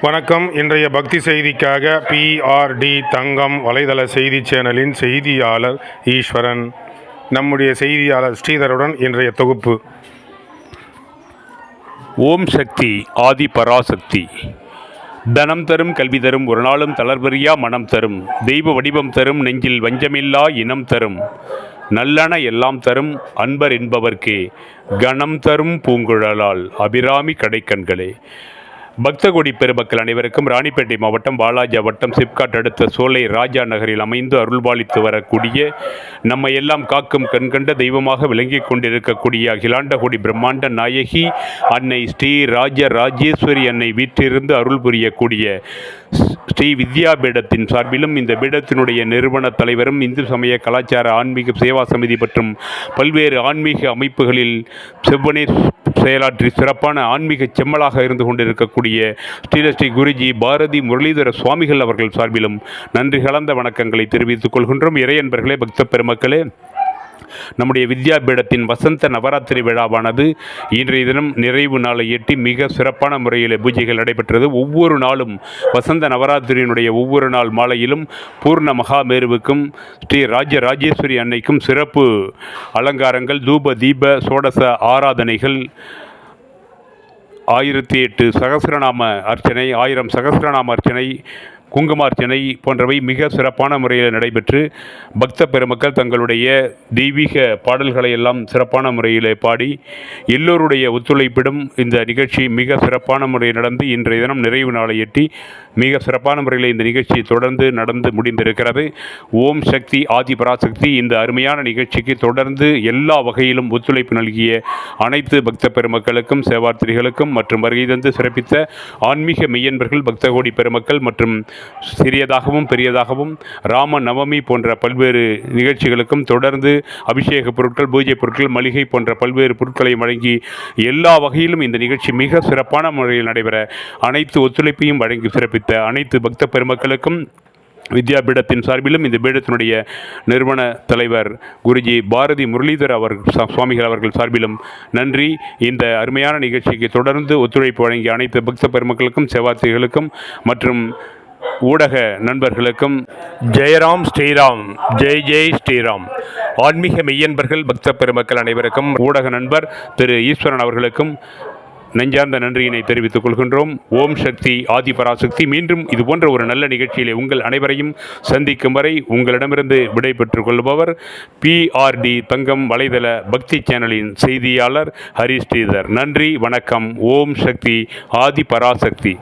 வணக்கம். இன்றைய பக்தி செய்திக்காக பிஆர்டி தங்கம் வலைதள செய்தி சேனலின் செய்தியாளர் ஈஸ்வரன். நம்முடைய செய்தியாளர் ஸ்ரீதருடன் இன்றைய தொகுப்பு. ஓம் சக்தி ஆதி பராசக்தி. தனம் தரும் கல்வி தரும் ஒரு நாளும் தளர்வறியா மனம் தரும். தெய்வ வடிவம் தரும் நெஞ்சில் வஞ்சமில்லா இனம் தரும். நல்லன எல்லாம் தரும் அன்பர் என்பவர்க்கே. கணம் தரும் பூங்குழலால் அபிராமி கடைக்கண்களே. பக்தகுடி பெருமக்கள் அனைவருக்கும் ராணிப்பேட்டை மாவட்டம் வாலாஜா வட்டம் சிப்காட் அடுத்த சோலை ராஜா நகரில் அமைந்து அருள்பாலித்து வரக்கூடிய நம்மை எல்லாம் காக்கும் கண்கண்ட தெய்வமாக விளங்கிக் கொண்டிருக்கக்கூடிய அகிலாண்டகுடி பிரம்மாண்ட நாயகி அன்னை ஸ்ரீ ராஜ ராஜேஸ்வரி அன்னை வீற்றிருந்து அருள் புரியக்கூடிய ஸ்ரீ வித்யா பீடத்தின் சார்பிலும் இந்த பீடத்தினுடைய நிறுவன தலைவரும் இந்து சமய கலாச்சார ஆன்மீக சேவா சமிதி மற்றும் பல்வேறு ஆன்மீக அமைப்புகளில் செவ்வனே செயலாற்றி சிறப்பான ஆன்மீக செம்மலாக இருந்து கொண்டிருக்கக்கூடிய ஸ்ரீலஸ்ரீ குருஜி பாரதி முரளிதர சுவாமிகள் அவர்கள் சார்பிலும் நன்றி கலந்த வணக்கங்களை தெரிவித்துக் கொள்கின்றோம். இறையன்பர்களே பக்த பெருமக்களே நம்முடைய வித்யாபீடத்தின் வசந்த நவராத்திரி விழாவானது இன்றைய தினம் நிறைவு நாளை எட்டி மிக சிறப்பான முறையில் பூஜைகள் நடைபெற்றது. ஒவ்வொரு நாளும் வசந்த நவராத்திரியினுடைய ஒவ்வொரு நாள் மாலையிலும் பூர்ண மகாமேருவுக்கும் ஸ்ரீ ராஜ ராஜேஸ்வரி அன்னைக்கும் சிறப்பு அலங்காரங்கள் தூப தீப சோடச ஆராதனைகள். ஆயிரத்தி எட்டு சகசிரநாம அர்ச்சனை ஆயிரம் சகசிரநாம அர்ச்சனை குங்குமார்ச்சனை போன்றவை மிக சிறப்பான முறையில் நடைபெற்று பக்த பெருமக்கள் தங்களுடைய தெய்வீக பாடல்களை எல்லாம் சிறப்பான முறையில் பாடி எல்லோருடைய ஒத்துழைப்பிடும் இந்த நிகழ்ச்சி மிக சிறப்பான முறையில் நடந்து இன்றைய தினம் நிறைவு நாளை எட்டி மிக சிறப்பான முறையில் இந்த நிகழ்ச்சி தொடர்ந்து நடந்து முடிந்திருக்கிறது. ஓம் சக்தி ஆதி பராசக்தி இந்த அருமையான நிகழ்ச்சிக்கு தொடர்ந்து எல்லா வகையிலும் ஒத்துழைப்பு நல்கிய அனைத்து பக்த பெருமக்களுக்கும் சேவார்த்திரிகளுக்கும் மற்றும் வருகை தந்து சிறப்பித்த ஆன்மீக மெய்யன்பர்கள் பக்த கோடி பெருமக்கள் மற்றும் சிறியதாகவும் பெரியதாகவும் ராம நவமி போன்ற பல்வேறு நிகழ்ச்சிகளுக்கும் தொடர்ந்து அபிஷேக பொருட்கள் பூஜை பொருட்கள் மளிகை போன்ற பல்வேறு பொருட்களை வழங்கி எல்லா வகையிலும் இந்த நிகழ்ச்சி மிக சிறப்பான முறையில் நடைபெற அனைத்து ஒத்துழைப்பையும் வழங்கி சிறப்பித்த அனைத்து பக்த பெருமக்களுக்கும் வித்யாபீடத்தின் சார்பிலும் இந்த பீடத்தினுடைய நிறுவன தலைவர் குருஜி பாரதி முரளிதர் அவர் சுவாமிகள் அவர்கள் சார்பிலும் நன்றி. இந்த அருமையான நிகழ்ச்சிக்கு தொடர்ந்து ஒத்துழைப்பு வழங்கிய அனைத்து பக்த பெருமக்களுக்கும் செவாத்திகளுக்கும் மற்றும் ஊடக நண்பர்களுக்கும் ஜெயராம் ஸ்ரீராம் ஜெய் ஜெய் ஸ்ரீராம். ஆன்மீக மெய்யன்பர்கள் பக்த பெருமக்கள் அனைவருக்கும் ஊடக நண்பர் திரு ஈஸ்வரன் அவர்களுக்கும் நெஞ்சார்ந்த நன்றியினை தெரிவித்துக் கொள்கின்றோம். ஓம் சக்தி ஆதி பராசக்தி. மீண்டும் இது போன்ற ஒரு நல்ல நிகழ்ச்சியிலே உங்கள் அனைவரையும் சந்திக்கும் வரை உங்களிடமிருந்து விடைபெற்றுக் கொள்பவர் பிஆர்டி தங்கம் வலைதள பக்தி சேனலின் செய்தியாளர் ஹரி ஸ்ரீதர் நன்றி வணக்கம். ஓம் சக்தி ஆதி பராசக்தி.